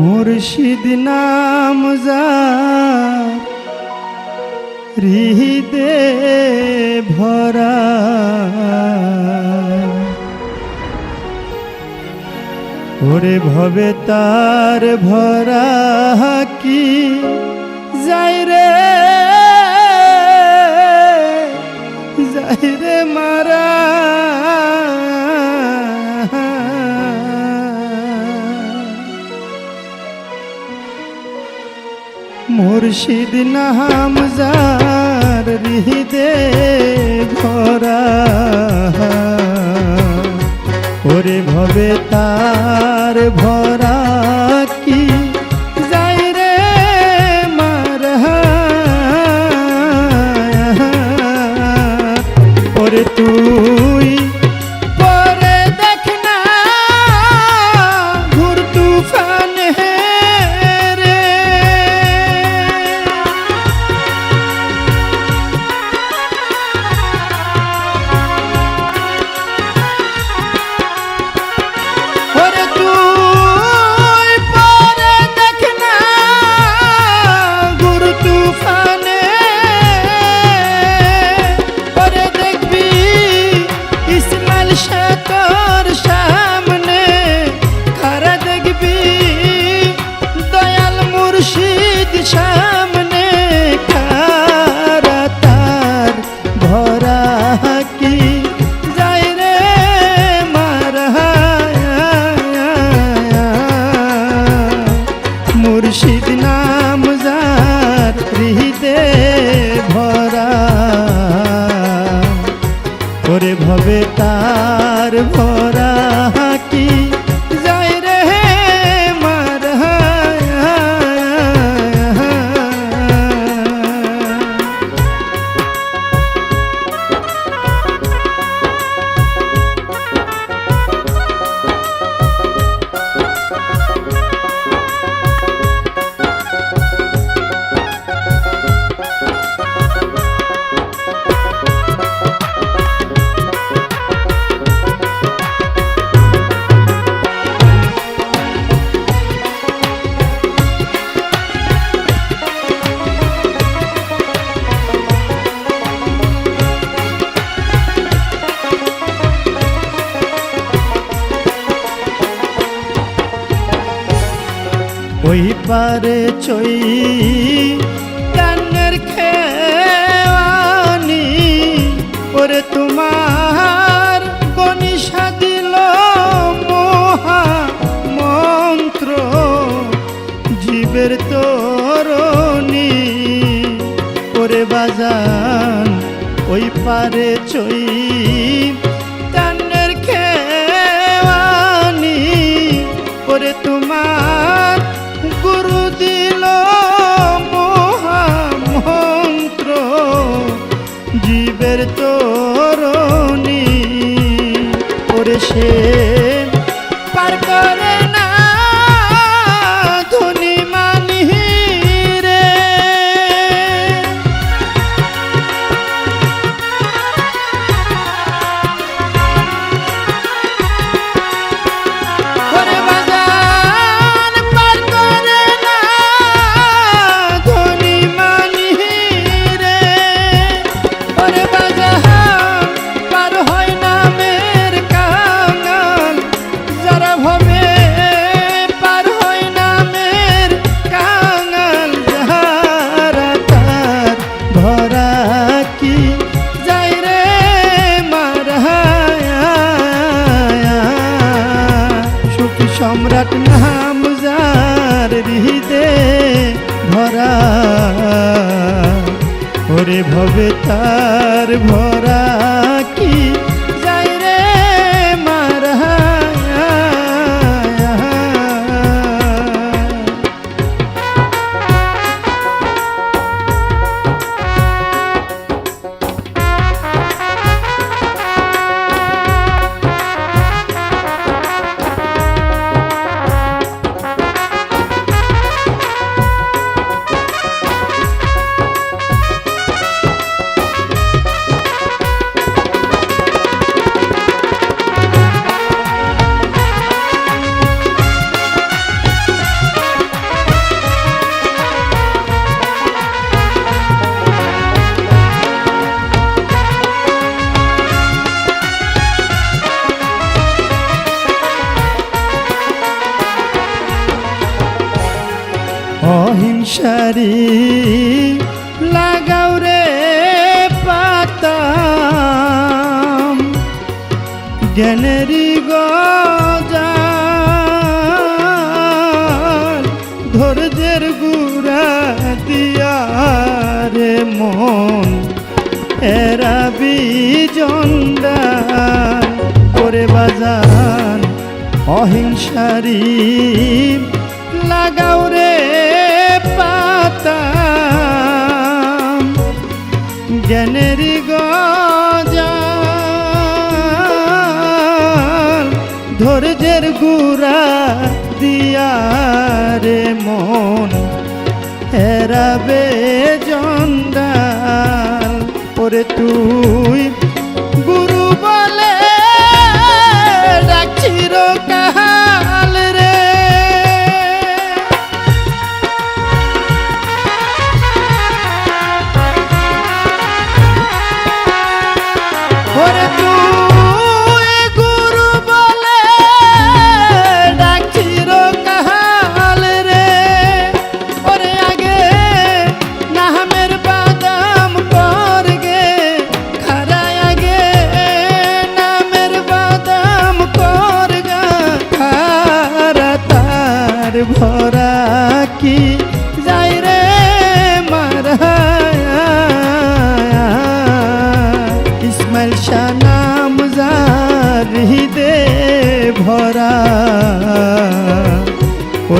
মুর্শিদ নাম যার ভরা। ওরে ভবে তার ভরা কি যাই রে মুর্শিদ নাম যার হৃদে ভরা। ওরে ভবে তার ভরা কি? যাই রে মারা ওরে তুই ওরে ভবে তার ভরা ওই পারে চই কান্নের খেয়ানি ওরে তোমার গনিষা দিল মহা মন্ত্র, জীবের তরণী। ওরে বাজান, ওই পারে চই। যার হৃদে ভরা। ওরে ভবে তার ভরা। অহিংসারি। লাগাও রে পাতা জ্ঞানেরই গজাল। ধৈর্যের গুড়া দিয়া রে মন। এরা বিজন্ডাল করে বাজান, অহিংসারি। লাগাও রে জ্ঞানেরই গজাল ধৈর্যের গুড়া দিয়া রে মন। হেরাবে জন্ডাল ওরে তুই গুরু বলে ডাকছির কাহাল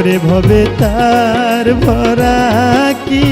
ওরে ভবে তার ভরা কি?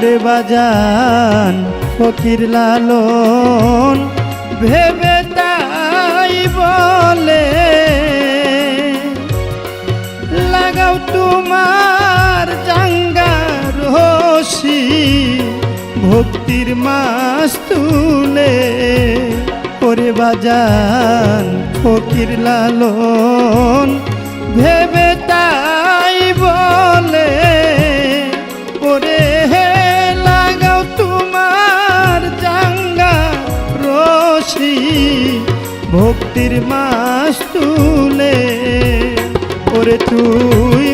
ওরে বাজান ফকির লালন, ভেবে তাই বলে, লাগাও তোমার জাঙ্গা রশি, ভক্তির মাস তুলে ওরে বাজান ফকির লালন, ভেবে মাস তুলে ওরে তুই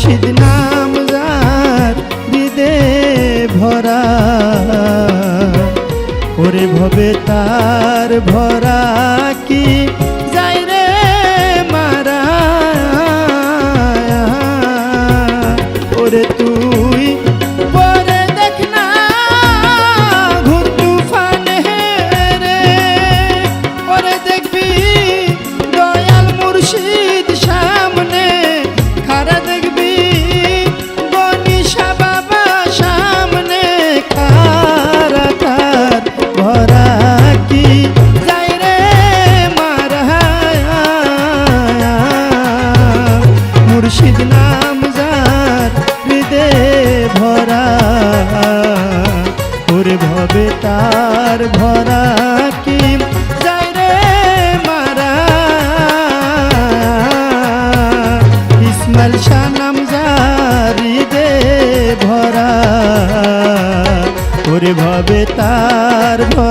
মুর্শিদ নাম যার বিদে ভরা। ওরে ভবে তার ভরা। যাবে তার ভয়।